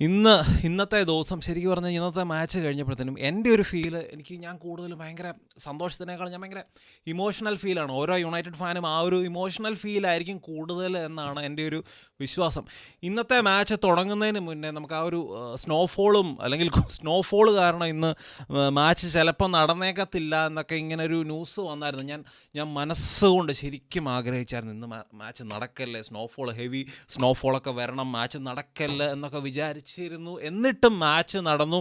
ഇന്ന് ഇന്നത്തെ ദിവസം ശരിക്കും പറഞ്ഞാൽ ഇന്നത്തെ മാച്ച് കഴിഞ്ഞപ്പോഴത്തേനും എന്റെ ഒരു ഫീൽ എനിക്ക് ഞാൻ കൂടുതൽ ഭയങ്കര സന്തോഷത്തിനേക്കാൾ ഞാൻ ഭയങ്കര ഇമോഷണൽ ഫീലാണ് ഓരോ യുണൈറ്റഡ് ഫാനും ആ ഒരു ഇമോഷണൽ ഫീലായിരിക്കും കൂടുതൽ എന്നാണ് എന്റെ ഒരു വിശ്വാസം. ഇന്നത്തെ മാച്ച് തുടങ്ങുന്നതിന് മുന്നേ നമുക്ക് ആ ഒരു സ്നോഫോളും അല്ലെങ്കിൽ സ്നോഫോൾ കാരണം ഇന്ന് മാച്ച് ചിലപ്പോൾ നടന്നേക്കത്തില്ല എന്നൊക്കെ ഇങ്ങനെ ഒരു ന്യൂസ് വന്നായിരുന്നു. ഞാൻ ഞാൻ മനസ്സുകൊണ്ട് ശരിക്കും ആഗ്രഹിച്ചായിരുന്നു ഇന്ന് മാച്ച് നടക്കല്ലേ സ്നോഫോൾ ഹെവി സ്നോഫോളൊക്കെ വരണം മാച്ച് നടക്കല്ലേ എന്നൊക്കെ വിചാരിച്ചിരുന്നു എന്നിട്ടും മാച്ച് നടന്നു.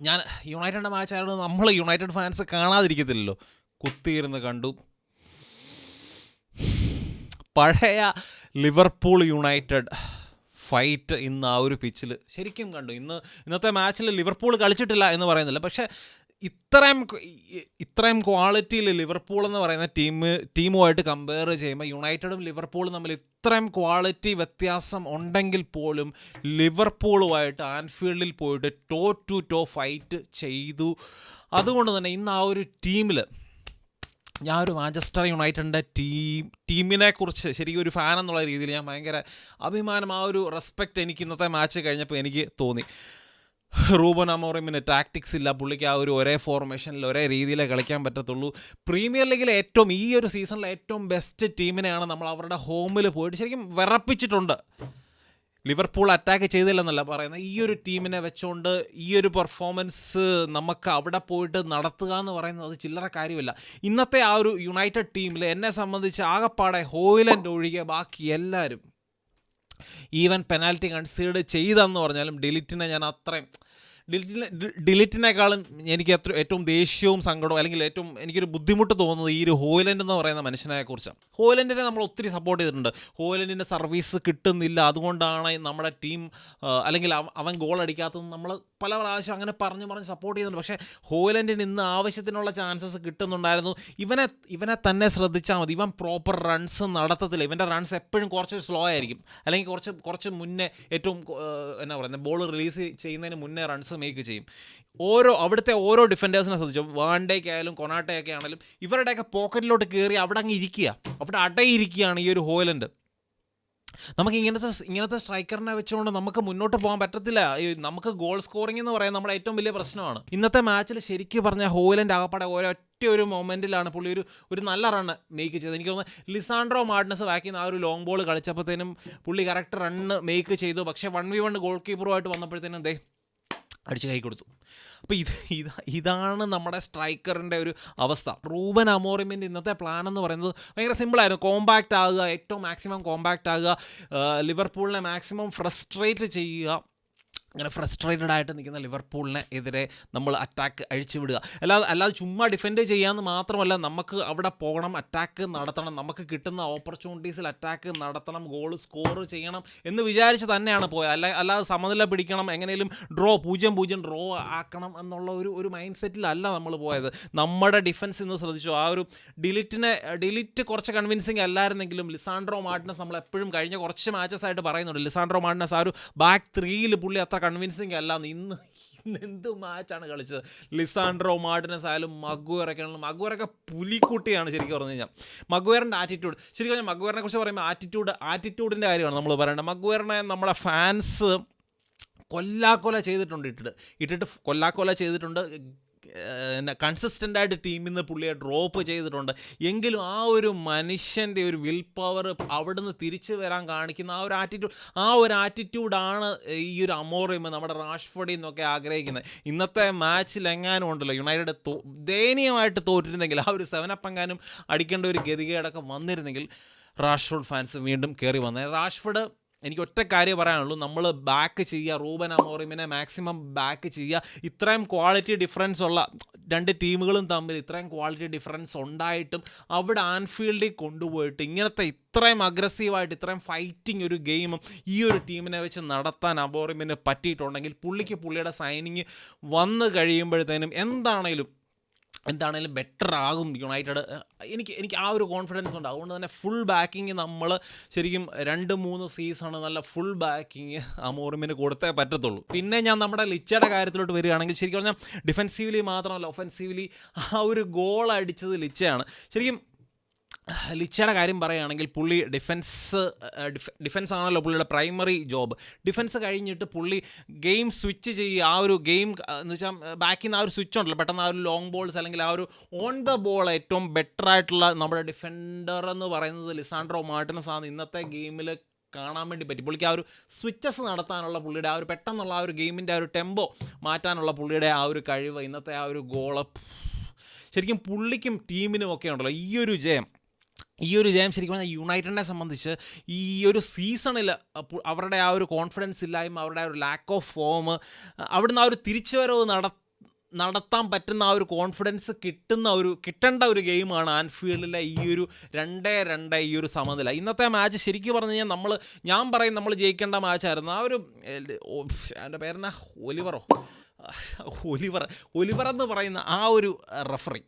ഞാൻ യുണൈറ്റഡിന്റെ മാച്ച് ആയതുകൊണ്ട് നമ്മൾ യുണൈറ്റഡ് ഫാൻസ് കാണാതിരിക്കത്തില്ലല്ലോ. കുത്തിയിരുന്ന് കണ്ടു. പഴയ ലിവർപൂൾ യുണൈറ്റഡ് ഫൈറ്റ് ഇന്ന് ആ ഒരു പിച്ചിൽ ശരിക്കും കണ്ടു. ഇന്ന് ഇന്നത്തെ മാച്ചിൽ ലിവർപൂൾ കളിച്ചിട്ടില്ല എന്ന് പറയുന്നില്ല. പക്ഷേ ഇത്രയും ഇത്രയും ക്വാളിറ്റിയിൽ ലിവർപൂൾ എന്ന് പറയുന്ന ടീം ടീമുമായിട്ട് കമ്പയർ ചെയ്യുമ്പോൾ യുണൈറ്റഡും ലിവർപൂളും തമ്മിൽ ഇത്രയും ക്വാളിറ്റി വ്യത്യാസം ഉണ്ടെങ്കിൽ പോലും ലിവർപൂളുമായിട്ട് ആൻഫീൽഡിൽ പോയിട്ട് ടോ ടു ടോ ഫൈറ്റ് ചെയ്തു. അതുകൊണ്ട് തന്നെ ഇന്ന് ആ ഒരു ടീമിൽ ഞാൻ ഒരു മാഞ്ചസ്റ്റർ യുണൈറ്റഡിന്റെ ടീം ടീമിനെ കുറിച്ച് ശരിക്കും ഒരു ഫാൻ എന്നുള്ള രീതിയിൽ ഞാൻ ഭയങ്കര അഭിമാനം ആ ഒരു റെസ്പെക്റ്റ് എനിക്ക് ഇന്നത്തെ മാച്ച് കഴിഞ്ഞപ്പോൾ എനിക്ക് തോന്നി. റൂബൻ അമോറിമിന് ടാക്ടിക്സ് ഇല്ല. പുള്ളിക്ക് ആ ഒരു ഒരേ ഫോർമേഷനിൽ ഒരേ രീതിയിലേ കളിക്കാൻ പറ്റത്തുള്ളൂ. പ്രീമിയർ ലീഗിലെ ഏറ്റവും ഈ ഒരു സീസണിലെ ഏറ്റവും ബെസ്റ്റ് ടീമിനെയാണ് നമ്മൾ അവരുടെ ഹോമിൽ പോയിട്ട് ശരിക്കും വിറപ്പിച്ചിട്ടുണ്ട്. ലിവർപൂൾ അറ്റാക്ക് ചെയ്തില്ലെന്നല്ല പറയുന്നത്. ഈ ഒരു ടീമിനെ വെച്ചുകൊണ്ട് ഈ ഒരു പെർഫോമൻസ് നമുക്ക് അവിടെ പോയിട്ട് നടത്തുക എന്ന് പറയുന്നത് അത് ചില്ലറ കാര്യമില്ല. ഇന്നത്തെ ആ ഒരു യുണൈറ്റഡ് ടീമിൽ എന്നെ സംബന്ധിച്ച് ആകപ്പാടെ ഹോയിലൻഡ് ഒഴികെ ബാക്കി എല്ലാവരും ഈവൻ പെനാൽറ്റി കൺസീഡ് ചെയ്തെന്ന് പറഞ്ഞാലും ഡിലിറ്റിനെ ഞാൻ അത്രയും ഡിലിറ്റിനെ ഡിലിറ്റിനേക്കാളും എനിക്ക് എത്ര ഏറ്റവും ദേഷ്യവും സങ്കടവും അല്ലെങ്കിൽ ഏറ്റവും എനിക്കൊരു ബുദ്ധിമുട്ട് തോന്നുന്നത് ഈ ഒരു ഹോയിലൻഡ് എന്ന് പറയുന്ന മനുഷ്യനെ കുറിച്ചാണ്. ഹോയിലൻഡിനെ നമ്മൾ ഒത്തിരി സപ്പോർട്ട് ചെയ്തിട്ടുണ്ട്. ഹോയിലൻഡിന്റെ സർവീസ് കിട്ടുന്നില്ല. അതുകൊണ്ടാണ് നമ്മുടെ ടീം അല്ലെങ്കിൽ അവൻ ഗോൾ അടിക്കാത്തത് നമ്മൾ പല പ്രാവശ്യം അങ്ങനെ പറഞ്ഞു പറഞ്ഞ് സപ്പോർട്ട് ചെയ്യുന്നുണ്ട് പക്ഷേ ഹോയിലൻഡിന് ഇന്ന് ആവശ്യത്തിനുള്ള ചാൻസസ് കിട്ടുന്നുണ്ടായിരുന്നു. ഇവനെ ഇവനെ തന്നെ ശ്രദ്ധിച്ചാൽ മതി. ഇവൻ പ്രോപ്പർ റൺസ് നടത്തത്തില്ല. ഇവന്റെ റൺസ് എപ്പോഴും കുറച്ച് സ്ലോ ആയിരിക്കും. അല്ലെങ്കിൽ കുറച്ച് കുറച്ച് മുന്നേ ഏറ്റവും എന്നാ പറയുന്നത് ബോൾ റിലീസ് ചെയ്യുന്നതിന് മുന്നേ റൺസ് മേക്ക് ചെയ്യും. ഓരോ അവിടുത്തെ ഓരോ ഡിഫൻഡേഴ്സിനെ ശ്രദ്ധിച്ചു? വാണ്ടേക്ക് ആയാലും കൊണാട്ടയൊക്കെ ആണെങ്കിലും ഇവരുടെയൊക്കെ പോക്കറ്റിലോട്ട് കയറി അവിടെ അങ്ങ് ഇരിക്കുക. അവിടെ അടയിരിക്കുകയാണ് ഈ ഒരു ഹോലൻഡ്. നമുക്ക് ഇങ്ങനത്തെ ഇങ്ങനത്തെ സ്ട്രൈക്കറിനെ വെച്ചുകൊണ്ട് നമുക്ക് മുന്നോട്ട് പോകാൻ പറ്റത്തില്ല. നമുക്ക് ഗോൾ സ്കോറിംഗ് എന്ന് പറയുന്നത് നമ്മുടെ ഏറ്റവും വലിയ പ്രശ്നമാണ്. ഇന്നത്തെ മാച്ചിൽ ശരിക്കും പറഞ്ഞ ഹോലൻഡ് ആകപ്പാടെ ഒരൊറ്റ ഒരു മൊമെന്റിലാണ് പുള്ളി ഒരു ഒരു നല്ല റൺ മേക്ക് ചെയ്തത്. എനിക്ക് തോന്നുന്നു ലിസാൻഡ്രോ മാർട്ടിനസ് ബാക്കിൽ നിന്ന് ആ ഒരു ലോങ് ബോൾ കളിച്ചപ്പോഴത്തേനും പുള്ളി കറക്റ്റ് റണ്ണ് മേക്ക് ചെയ്തു. പക്ഷേ വൺ വി വൺ ഗോൾ കീപ്പറുമായിട്ട് വന്നപ്പോഴത്തേനും ദേ അടിച്ച് കൈ കൊടുത്തു. അപ്പോൾ ഇത് ഇത് ഇതാണ് നമ്മുടെ സ്ട്രൈക്കറിന്റെ ഒരു അവസ്ഥ. റൂബൻ അമോറിമിന്റെ ഇന്നത്തെ പ്ലാൻ എന്ന് പറയുന്നത് ഭയങ്കര സിമ്പിളായിരുന്നു കോമ്പാക്റ്റ് ആകുക ഏറ്റവും മാക്സിമം കോമ്പാക്റ്റ് ആകുക ലിവർപൂളിനെ മാക്സിമം ഫ്രസ്ട്രേറ്റ് ചെയ്യുക അങ്ങനെ ഫ്രസ്ട്രേറ്റഡ് ആയിട്ട് നിൽക്കുന്ന ലിവർപൂളിനെ എതിരെ നമ്മൾ അറ്റാക്ക് അഴിച്ചു വിടുക അല്ലാതെ അല്ലാതെ ചുമ്മാ ഡിഫെൻഡ് ചെയ്യാമെന്ന് മാത്രമല്ല നമുക്ക് അവിടെ പോകണം അറ്റാക്ക് നടത്തണം നമുക്ക് കിട്ടുന്ന ഓപ്പർച്യൂണിറ്റീസിൽ അറ്റാക്ക് നടത്തണം ഗോൾ സ്കോർ ചെയ്യണം എന്ന് വിചാരിച്ച് തന്നെയാണ് പോയത് അല്ല അല്ലാതെ സമനില പിടിക്കണം എങ്ങനെയും ഡ്രോ പൂജ്യം പൂജ്യം ഡ്രോ ആക്കണം എന്നുള്ള ഒരു ഒരു മൈൻഡ് സെറ്റിലല്ല നമ്മൾ പോയത്. നമ്മുടെ ഡിഫൻസ് ഇന്ന് ശ്രദ്ധിച്ചു. ആ ഒരു ഡിലിറ്റിനെ ഡിലിറ്റ് കുറച്ച് കൺവിൻസിങ് അല്ലായിരുന്നെങ്കിലും ലിസാൻഡ്രോ മാർട്ടിനസ് നമ്മൾ എപ്പോഴും കഴിഞ്ഞ കുറച്ച് മാച്ചസ് ആയിട്ട് പറയുന്നുണ്ട്. ലിസാൻഡ്രോ മാർട്ടിനസ് ആ ഒരു ബാക്ക് ത്രീയിൽ പുള്ളി അത്ര കൺവിൻസിങ് അല്ല ഇന്ന് ഇന്ന് എന്ത് മാച്ചാണ് കളിച്ചത്? ലിസാൻഡ്രോ മാർട്ടിനസ് ആയാലും മഗ്വയറൊക്കെ ആണെങ്കിലും മഗ്വയറൊക്കെ പുലിക്കുട്ടിയാണ് ശരിക്കും പറഞ്ഞു കഴിഞ്ഞാൽ. മഗ്വയറിന്റെ ആറ്റിറ്റ്യൂഡ് ശരിക്കും പറഞ്ഞാൽ മഗ്വയറിനെ കുറിച്ച് പറയുമ്പോൾ ആറ്റിറ്റ്യൂഡ് ആറ്റിറ്റ്യൂഡിന്റെ കാര്യമാണ് നമ്മൾ പറയേണ്ടത്. മഗ്വയറിനെ നമ്മുടെ ഫാൻസ് കൊല്ലാക്കൊല ചെയ്തിട്ടുണ്ട് ഇട്ടിട്ട്. ഇട്ടിട്ട് കൊല്ലാക്കൊല ചെയ്തിട്ടുണ്ട്. കൺസിസ്റ്റന്റ് ആയിട്ട് ടീമിൽ നിന്ന് പുള്ളിയെ ഡ്രോപ്പ് ചെയ്തിട്ടുണ്ട്. എങ്കിലും ആ ഒരു മനുഷ്യന്റെ ഒരു വിൽ പവർ അവിടുന്ന് തിരിച്ചു വരാൻ കാണിക്കുന്ന ആ ഒരു ആറ്റിറ്റ്യൂഡ് ആ ഒരു ആറ്റിറ്റ്യൂഡാണ് ഈ ഒരു അമോറിയം നമ്മുടെ റാഷ്ഫോർഡിൽ നിന്നൊക്കെ ആഗ്രഹിക്കുന്നത്. ഇന്നത്തെ മാച്ചിൽ എങ്ങാനും ഉണ്ടല്ലോ യുണൈറ്റഡ് ദയനീയമായിട്ട് തോറ്റിരുന്നെങ്കിൽ ആ ഒരു സെവനപ്പ് എങ്ങാനും അടിക്കേണ്ട ഒരു ഗതികേടൊക്കെ വന്നിരുന്നെങ്കിൽ റാഷ്ഫോർഡ് ഫാൻസ് വീണ്ടും കയറി വന്നത് റാഷ്ഫോർഡ് എനിക്ക് ഒറ്റ കാര്യം പറയാനുള്ളൂ. നമ്മൾ ബാക്ക് ചെയ്യുക റൂബൻ അമോറിമിനെ മാക്സിമം ബാക്ക് ചെയ്യുക. ഇത്രയും ക്വാളിറ്റി ഡിഫറൻസ് ഉള്ള രണ്ട് ടീമുകളും തമ്മിൽ ഇത്രയും ക്വാളിറ്റി ഡിഫറൻസ് ഉണ്ടായിട്ടും അവിടെ ആൻഫീൽഡിൽ കൊണ്ടുപോയിട്ട് ഇങ്ങനത്തെ ഇത്രയും അഗ്രസീവായിട്ട് ഇത്രയും ഫൈറ്റിംഗ് ഒരു ഗെയിമും ഈ ഒരു ടീമിനെ വെച്ച് നടത്താൻ അബോറിമിന് പറ്റിയിട്ടുണ്ടെങ്കിൽ പുള്ളിക്ക് പുള്ളിയുടെ സൈനിങ് വന്നു കഴിയുമ്പോഴത്തേനും എന്താണേലും എന്താണേലും ബെറ്റർ ആകും യുണൈറ്റഡ് എനിക്ക് എനിക്ക് ആ ഒരു കോൺഫിഡൻസ് ഉണ്ട്. അതുകൊണ്ട് തന്നെ ഫുൾ ബാക്കിങ് നമ്മൾ ശരിക്കും രണ്ട് മൂന്ന് സീസൺ നല്ല ഫുൾ ബാക്കിങ് അമോറിമിന് കൊടുത്തേ പറ്റത്തുള്ളൂ. പിന്നെ ഞാൻ നമ്മുടെ ലിച്ചയുടെ കാര്യത്തിലോട്ട് വരികയാണെങ്കിൽ ശരിക്കും പറഞ്ഞാൽ ഡിഫെൻസീവ്ലി മാത്രമല്ല ഒഫെൻസീവ്ലി ആ ഒരു ഗോൾ അടിച്ചത് ലിച്ചയാണ്. ശരിക്കും ലിച്ചയുടെ കാര്യം പറയുകയാണെങ്കിൽ പുള്ളി ഡിഫൻസ് ഡിഫൻസ് ആണല്ലോ പുള്ളിയുടെ പ്രൈമറി ജോബ് ഡിഫൻസ് കഴിഞ്ഞിട്ട് പുള്ളി ഗെയിം സ്വിച്ച് ചെയ്യുക ആ ഒരു ഗെയിം എന്ന് വെച്ചാൽ ബാക്കിൽ നിന്ന് ആ ഒരു സ്വിച്ച് ഉണ്ടല്ലോ പെട്ടെന്ന് ആ ഒരു ലോങ് ബോൾസ് അല്ലെങ്കിൽ ആ ഒരു ഓൺ ദ ബോൾ ഏറ്റവും ബെറ്റർ ആയിട്ടുള്ള നമ്മുടെ ഡിഫൻഡർ എന്ന് പറയുന്നത് ലിസാൻഡ്രോ മാർട്ടിനസ് ആണ് ഇന്നത്തെ ഗെയിമിൽ കാണാൻ വേണ്ടി പറ്റി പുള്ളിക്ക് ആ ഒരു സ്വിച്ചസ് നടത്താനുള്ള പുള്ളിയുടെ ആ ഒരു പെട്ടെന്നുള്ള ആ ഒരു ഗെയിമിന്റെ ആ ഒരു ടെമ്പോ മാറ്റാനുള്ള പുള്ളിയുടെ ആ ഒരു കഴിവ് ഇന്നത്തെ ആ ഒരു ഗോളപ്പ് ശരിക്കും പുള്ളിക്കും ടീമിനും ഒക്കെ ഉണ്ടല്ലോ ഈ ഒരു ജയം ഈ ഒരു ജയം ശരിക്കും പറഞ്ഞാൽ യുണൈറ്റഡിനെ സംബന്ധിച്ച് ഈ ഒരു സീസണിൽ അവരുടെ ആ ഒരു കോൺഫിഡൻസ് ഇല്ലായ്മ അവരുടെ ഒരു ലാക്ക് ഓഫ് ഫോം അവിടുന്ന് ആ ഒരു തിരിച്ചുവരവ് നട നടത്താൻ പറ്റുന്ന ആ ഒരു കോൺഫിഡൻസ് കിട്ടുന്ന ഒരു കിട്ടേണ്ട ഒരു ഗെയിമാണ് ആൻഫീൽഡിലെ ഈ ഒരു രണ്ടേ രണ്ട് ഈ ഒരു സമനില. ഇന്നത്തെ മാച്ച് ശരിക്കും പറഞ്ഞു കഴിഞ്ഞാൽ നമ്മൾ ഞാൻ പറയും നമ്മൾ ജയിക്കേണ്ട മാച്ചായിരുന്നു ആ ഒരു എന്റെ പേരെന്നാ? ഒലിവറോ? ഒലിവർ ഒലിവർ എന്ന് പറയുന്ന ആ ഒരു റഫറി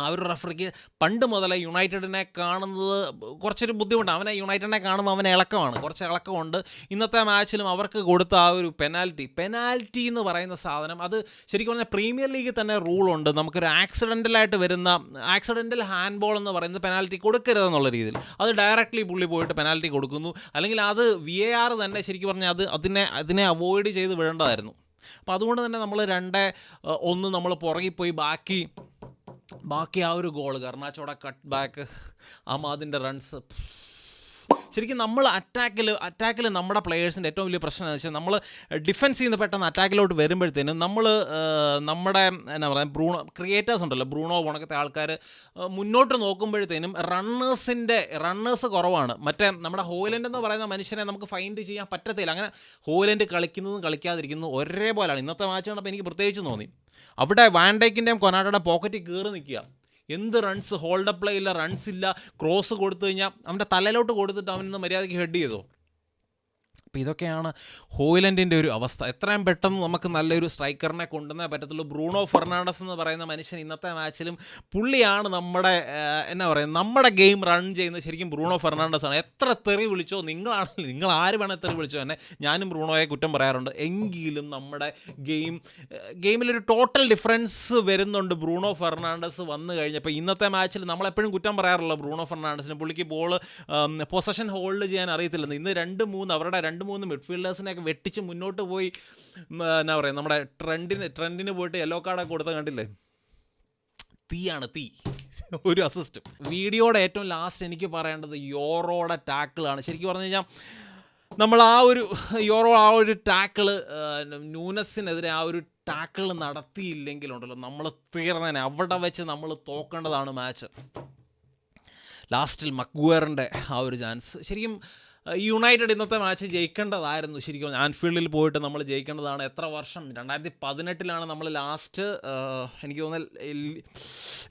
ആ ഒരു റഫറിക്ക് പണ്ട് മുതലേ യുണൈറ്റഡിനെ കാണുന്നത് കുറച്ചൊരു ബുദ്ധിമുട്ടാണ് അവനെ യുണൈറ്റഡിനെ കാണുമ്പോൾ അവനെ ഇളക്കമാണ്. കുറച്ച് ഇളക്കമുണ്ട്. ഇന്നത്തെ മാച്ചിലും അവർക്ക് കൊടുത്ത ആ ഒരു പെനാൽറ്റി. പെനാൽറ്റി എന്ന് പറയുന്ന സാധനം അത് ശരിക്കും പറഞ്ഞാൽ പ്രീമിയർ ലീഗിൽ തന്നെ റൂളുണ്ട് നമുക്കൊരു ആക്സിഡന്റലായിട്ട് വരുന്ന ആക്സിഡന്റൽ ഹാൻഡ് ബോൾ എന്ന് പറയുന്നത് പെനാൽറ്റി കൊടുക്കരുതെന്നുള്ള രീതിയിൽ. അത് ഡയറക്റ്റ്ലി പുള്ളി പോയിട്ട് പെനാൽറ്റി കൊടുക്കുന്നു. അല്ലെങ്കിൽ അത് വി എ ആർ തന്നെ ശരിക്കും പറഞ്ഞാൽ അത് അതിനെ അതിനെ അവോയ്ഡ് ചെയ്ത് വിടേണ്ടതായിരുന്നു. അപ്പോൾ അതുകൊണ്ട് തന്നെ നമ്മൾ രണ്ട് ഒന്ന് നമ്മൾ പുറകിൽ പോയി ബാക്കി ബാക്കി ആ ഒരു ഗോൾ കർണാച്ചോടെ കട്ട് ബാക്ക് അമാദിന്റെ റൺസ് ശരിക്കും നമ്മൾ അറ്റാക്കിൽ അറ്റാക്കിൽ നമ്മുടെ പ്ലെയേഴ്സിന്റെ ഏറ്റവും വലിയ പ്രശ്നം എന്ന് വെച്ചാൽ നമ്മൾ ഡിഫെൻസ് ചെയ്യുന്ന പെട്ടെന്ന് അറ്റാക്കിലോട്ട് വരുമ്പോഴത്തേനും നമ്മൾ നമ്മുടെ എന്നാ പറയുക ബ്രൂണോ ക്രിയേറ്റേഴ്സ് ഉണ്ടല്ലോ ബ്രൂണോ ഉണക്കത്തെ ആൾക്കാർ മുന്നോട്ട് നോക്കുമ്പോഴത്തേനും റണ്ണേഴ്സിന്റെ റണ്ണേഴ്സ് കുറവാണ്. മറ്റേ നമ്മുടെ ഹോയിലൻഡ് എന്ന് പറയുന്ന മനുഷ്യനെ നമുക്ക് ഫൈൻഡ് ചെയ്യാൻ പറ്റത്തില്ല. അങ്ങനെ ഹോയിലൻഡ് കളിക്കുന്നതും കളിക്കാതിരിക്കുന്നതും ഒരേപോലെയാണ്. ഇന്നത്തെ മാച്ച് കണ്ടപ്പോൾ എനിക്ക് പ്രത്യേകിച്ച് തോന്നി. അവിടെ വാൻഡേക്കിന്റെയും കൊനാഡയുടെ പോക്കറ്റിൽ കയറി നിൽക്കുക. എന്ത് റൺസ് ഹോൾഡ് പ്ലേ ഇല്ല റൺസ് ഇല്ല. ക്രോസ് കൊടുത്തു കഴിഞ്ഞാൽ അവന്റെ തലയിലോട്ട് കൊടുത്തിട്ട് അവനിന്ന് മര്യാദയ്ക്ക് ഹെഡ് ചെയ്തോ? അപ്പോൾ ഇതൊക്കെയാണ് ഹോയിലൻഡിന്റെ ഒരു അവസ്ഥ. എത്രയും പെട്ടെന്ന് നമുക്ക് നല്ലൊരു സ്ട്രൈക്കറിനെ കൊണ്ടുവന്നേ പറ്റത്തുള്ളൂ. ബ്രൂണോ ഫെർണാണ്ടസ് എന്ന് പറയുന്ന മനുഷ്യൻ ഇന്നത്തെ മാച്ചിലും പുള്ളിയാണ് നമ്മുടെ എന്നാ പറയുക നമ്മുടെ ഗെയിം റൺ ചെയ്യുന്നത്. ശരിക്കും ബ്രൂണോ ഫെർണാണ്ടസ് ആണ്. എത്ര തെറി വിളിച്ചോ നിങ്ങളാണെങ്കിൽ നിങ്ങൾ ആര് വേണേൽ തെറി വിളിച്ചോ എന്നെ. ഞാനും ബ്രൂണോയെ കുറ്റം പറയാറുണ്ട്. എങ്കിലും നമ്മുടെ ഗെയിം ഗെയിമിലൊരു ടോട്ടൽ ഡിഫറൻസ് വരുന്നുണ്ട്. ബ്രൂണോ ഫെർണാണ്ടസ് വന്നു കഴിഞ്ഞപ്പോൾ ഇന്നത്തെ മാച്ചിൽ നമ്മളെപ്പോഴും കുറ്റം പറയാറുള്ള ബ്രൂണോ ഫെർണാണ്ടസിന് പുള്ളിക്ക് ബോൾ പൊസഷൻ ഹോൾഡ് ചെയ്യാൻ അറിയത്തില്ലെന്ന്. ഇന്ന് രണ്ട് മൂന്ന് അവരുടെ രണ്ട് മൂന്ന് മിഡ്ഫീൽഡേഴ്സിനെയൊക്കെ വെട്ടിച്ച് മുന്നോട്ട് പോയി എന്നാ പറയുക നമ്മുടെ ട്രെൻഡിന് ട്രെൻഡിന് പോയിട്ട് യെല്ലോ കാർഡൊക്കെ കൊടുത്ത കണ്ടില്ലേ? തീയാണ് തീ. ഒരു അസിസ്റ്റ് വീഡിയോയുടെ ഏറ്റവും ലാസ്റ്റ് എനിക്ക് പറയേണ്ടത് യോറോയുടെ ടാക്കിളാണ് ശരിക്കും പറഞ്ഞു കഴിഞ്ഞാൽ നമ്മൾ ആ ഒരു യോറോ ആ ഒരു ടാക്കിൾ ന്യൂനസിനെതിരെ ആ ഒരു ടാക്കിൾ നടത്തിയില്ലെങ്കിലുണ്ടല്ലോ നമ്മൾ തീർന്നേനെ അവിടെ വെച്ച് നമ്മൾ തോക്കേണ്ടതാണ് മാച്ച് ലാസ്റ്റിൽ മക്വേറിന്റെ ആ ഒരു ചാൻസ് ശരിക്കും യുണൈറ്റഡ് ഇന്നത്തെ മാച്ച് ജയിക്കേണ്ടതായിരുന്നു ശരിക്കും. ആൻഫീൽഡിൽ പോയിട്ട് നമ്മൾ ജയിക്കേണ്ടതാണ് എത്ര വർഷം? രണ്ടായിരത്തി പതിനെട്ടിലാണ് നമ്മൾ ലാസ്റ്റ് എനിക്ക് തോന്നുന്നത്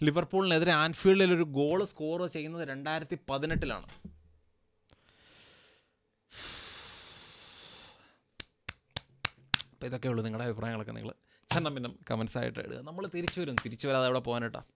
ലിവർപൂളിനെതിരെ ആൻഫീൽഡിൽ ഒരു ഗോൾ സ്കോർ ചെയ്യുന്നത് രണ്ടായിരത്തി പതിനെട്ടിലാണ് അപ്പോൾ ഇതൊക്കെ ഉള്ളൂ നിങ്ങളുടെ അഭിപ്രായങ്ങളൊക്കെ നിങ്ങൾ ചന്നം പിന്നെ കമൻസ് ആയിട്ട് ഇടുക. നമ്മൾ തിരിച്ചു വരും. തിരിച്ചു വരാതെ അവിടെ പോകാനായിട്ടാണ്